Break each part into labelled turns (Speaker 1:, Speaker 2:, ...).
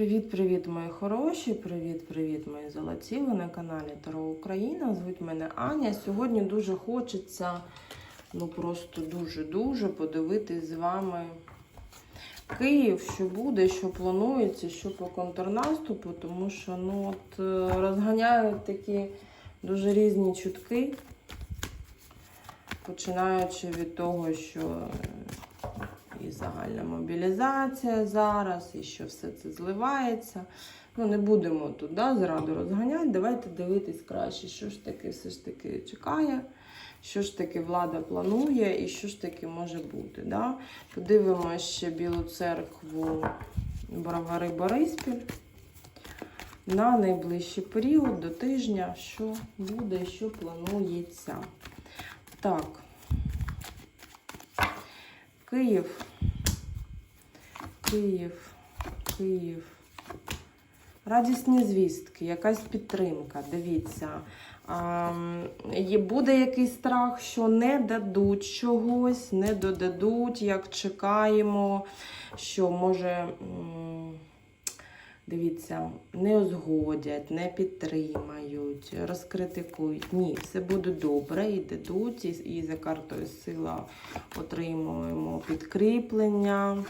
Speaker 1: Привіт-привіт, мої хороші! Привіт-привіт, мої золоті! Ви на каналі Таро Україна. Звуть мене Аня. Сьогодні дуже хочеться, ну просто дуже-дуже подивитись з вами Київ, що буде, що планується, що по контрнаступу, тому що ну от е, розганяють такі дуже різні чутки, починаючи від того, що. І загальна мобілізація зараз, і що все це зливається. Ну, не будемо тут да, зраду розганяти. Давайте дивитись краще, що ж таки все ж таки чекає, що ж таки влада планує і що ж таки може бути. Да? Подивимося ще Білу церкву Бровари Бориспіль на найближчий період до тижня, що буде, що планується. Так. Київ. Київ, Київ. Радісні звістки, якась підтримка. Дивіться. Буде якийсь страх, що не дадуть чогось, не додадуть, як чекаємо, що може. Дивіться, не узгодять, не підтримають, розкритикують. Ні, все буде добре, і дадуть, і, і за картою сила отримуємо підкріплення.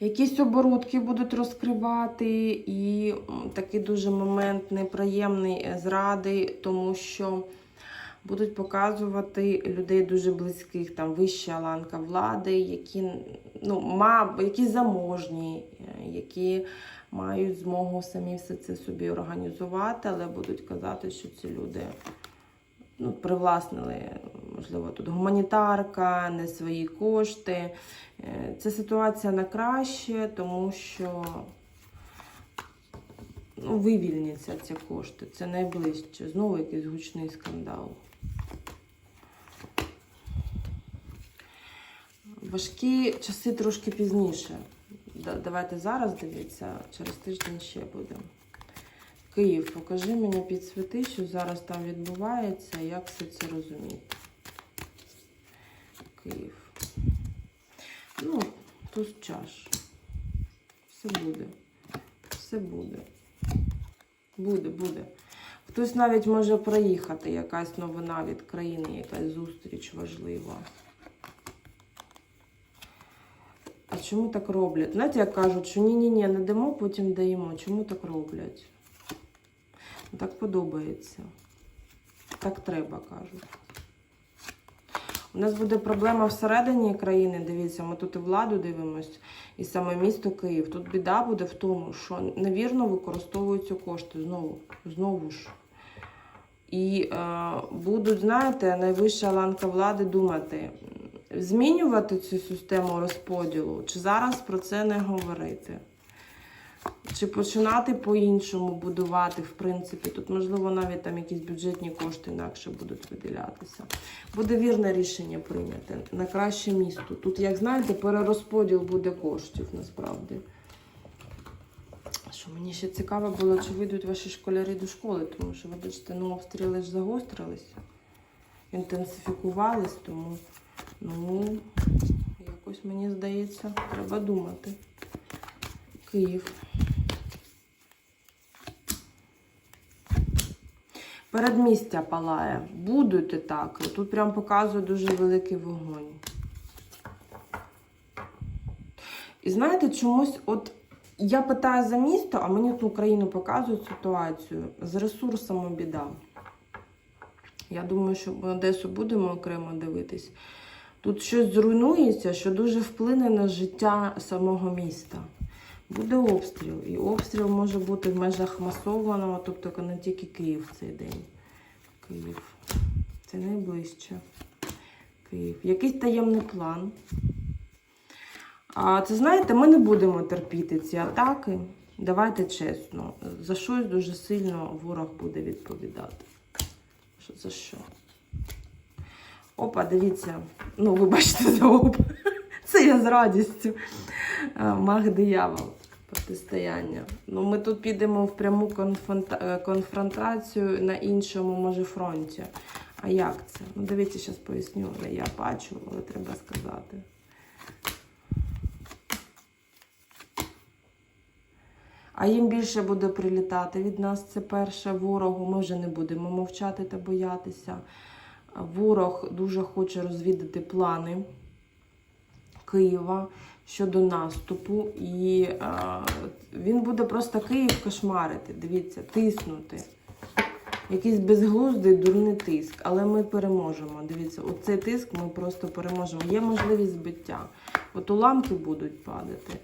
Speaker 1: Якісь оборудки будуть розкривати, і такий дуже момент неприємний е, зради, тому що будуть показувати людей дуже близьких, там вища ланка влади, які, ну, ма, які заможні, е, які мають змогу самі все це собі організувати, але будуть казати, що ці люди ну, привласнили, можливо, тут гуманітарка, не свої кошти. Е, Це ситуація на краще, тому що ну, вивільняться ці кошти. Це найближче. Знову якийсь гучний скандал. Важкі часи трошки пізніше. Давайте зараз дивіться, через тиждень ще будемо. Київ, покажи мені підсвіти, що зараз там відбувається, як все це розуміти. Київ. Ну, туз чаш. Все буде. Все буде. Буде, буде. Хтось навіть може проїхати, якась новина від країни, якась зустріч важлива. А чому так роблять? Знаєте, як кажуть, що ні-ні-ні, не дамо, потім даємо. Чому так роблять? Так подобається. Так треба, кажуть. У нас буде проблема всередині країни. Дивіться, ми тут і владу дивимось, і саме місто Київ. Тут біда буде в тому, що невірно використовуються кошти знову. Знову ж. І е, будуть, знаєте, найвища ланка влади думати, змінювати цю систему розподілу, чи зараз про це не говорити. Чи починати по-іншому будувати, в принципі, тут, можливо, навіть там якісь бюджетні кошти інакше будуть виділятися. Буде вірне рішення прийняте на краще місто. Тут, як знаєте, перерозподіл буде коштів насправді. Що мені ще цікаво було, чи вийдуть ваші школярі до школи, тому що, вибачте, ну, обстріли ж загострилися, інтенсифікувались, тому, ну, якось мені здається, треба думати. Київ. Передмістя палає. Будуть і так. Тут прям показує дуже великий вогонь. І знаєте, чомусь, от я питаю за місто, а мені ту Україну показують ситуацію. З ресурсами біда. Я думаю, що в Одесу будемо окремо дивитись. Тут щось зруйнується, що дуже вплине на життя самого міста. Буде обстріл. І обстріл може бути в межах масованого, тобто не тільки Київ в цей день. Київ. Це найближче. Київ. Якийсь таємний план. А це знаєте, ми не будемо терпіти ці атаки. Давайте чесно. За щось дуже сильно ворог буде відповідати. За що? Опа, дивіться, ну, вибачте за опа. Це я з радістю. Е, Маг диявол. Протистояння. Ну, Ми тут підемо в пряму е, конфронтацію на іншому, може, фронті. А як це? Ну, Дивіться, зараз поясню, але я бачу, але треба сказати. А їм більше буде прилітати від нас. Це перше ворогу. Ми вже не будемо мовчати та боятися. Ворог дуже хоче розвідати плани Києва щодо наступу. І е, він буде просто Київ кошмарити. Дивіться, тиснути. Якийсь безглуздий дурний тиск, але ми переможемо. Дивіться, оцей тиск ми просто переможемо. Є можливість збиття. От уламки будуть падати.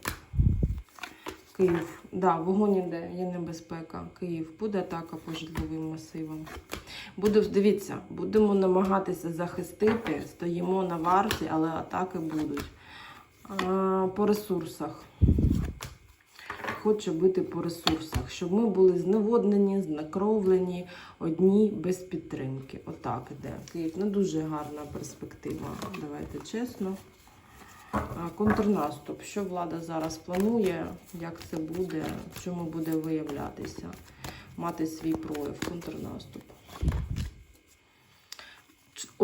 Speaker 1: Київ, да, вогонь іде, є небезпека. Київ буде атака по житловим масивам. Буду, дивіться, будемо намагатися захистити, стоїмо на варті, але атаки будуть. А, по ресурсах. Хоче бити по ресурсах, щоб ми були зневоднені, знакровлені, одні без підтримки. Отак іде. Не дуже гарна перспектива. Давайте чесно. Контрнаступ. Що влада зараз планує, як це буде, в чому буде виявлятися, мати свій прояв, контрнаступ.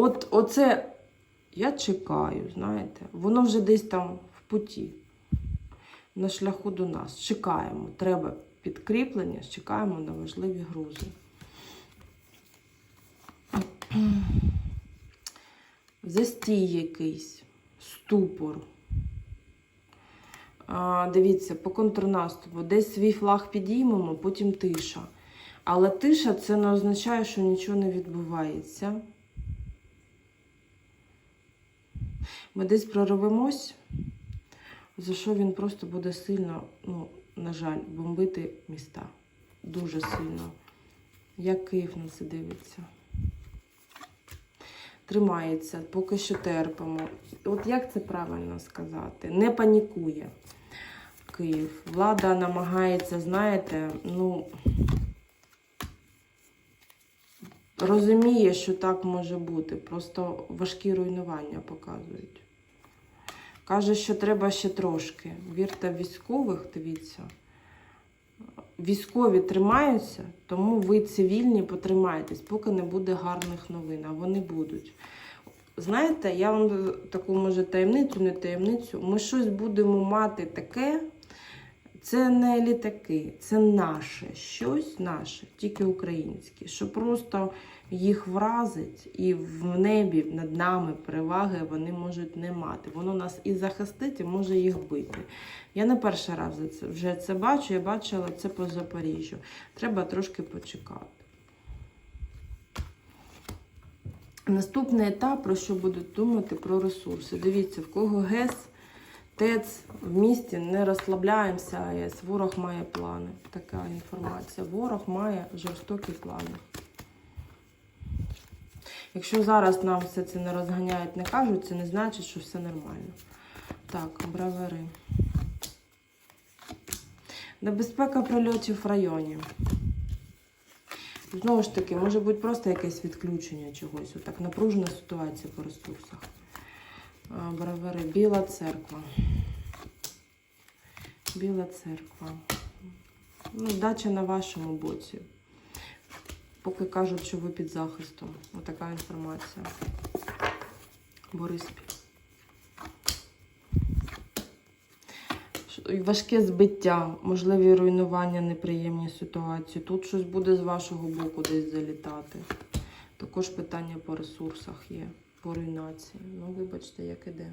Speaker 1: От оце я чекаю, знаєте, воно вже десь там в путі, на шляху до нас. Чекаємо. Треба підкріплення, чекаємо на важливі грузи. Застій якийсь, ступор. А, дивіться, по контрнаступу. Десь свій флаг підіймемо, потім тиша. Але тиша це не означає, що нічого не відбувається. Ми десь прорвемось, за що він просто буде сильно, ну, на жаль, бомбити міста. Дуже сильно. Як Київ на це дивиться. Тримається, поки що терпимо. От як це правильно сказати? Не панікує Київ. Влада намагається, знаєте, ну. Розуміє, що так може бути. Просто важкі руйнування показують. Каже, що треба ще трошки. Вірте військових, дивіться. Військові тримаються, тому ви цивільні потримайтесь, поки не буде гарних новин, а вони будуть. Знаєте, я вам таку може таємницю, не таємницю. Ми щось будемо мати таке. Це не літаки, це наше, щось наше, тільки українське, що просто їх вразить, і в небі над нами переваги вони можуть не мати. Воно нас і захистить, і може їх бити. Я не перший раз це вже це бачу, я бачила це по Запоріжжю. Треба трошки почекати. Наступний етап, про що будуть думати, про ресурси. Дивіться, в кого ГЕС, ТЕЦ в місті не розслабляємося, АЕС. Ворог має плани. Така інформація. Ворог має жорстокі плани. Якщо зараз нам все це не розганяють, не кажуть, це не значить, що все нормально. Так, бравери. Небезпека прильотів в районі. Знову ж таки, може бути просто якесь відключення чогось. Отак напружена ситуація по ресурсах. А, Бравери. Біла церква. Біла церква. Ну, дача на вашому боці. Поки кажуть, що ви під захистом. Отака інформація. Бориспіль. Важке збиття, можливі руйнування, неприємні ситуації. Тут щось буде з вашого боку десь залітати. Також питання по ресурсах є, по руйнації. Ну, вибачте, як іде.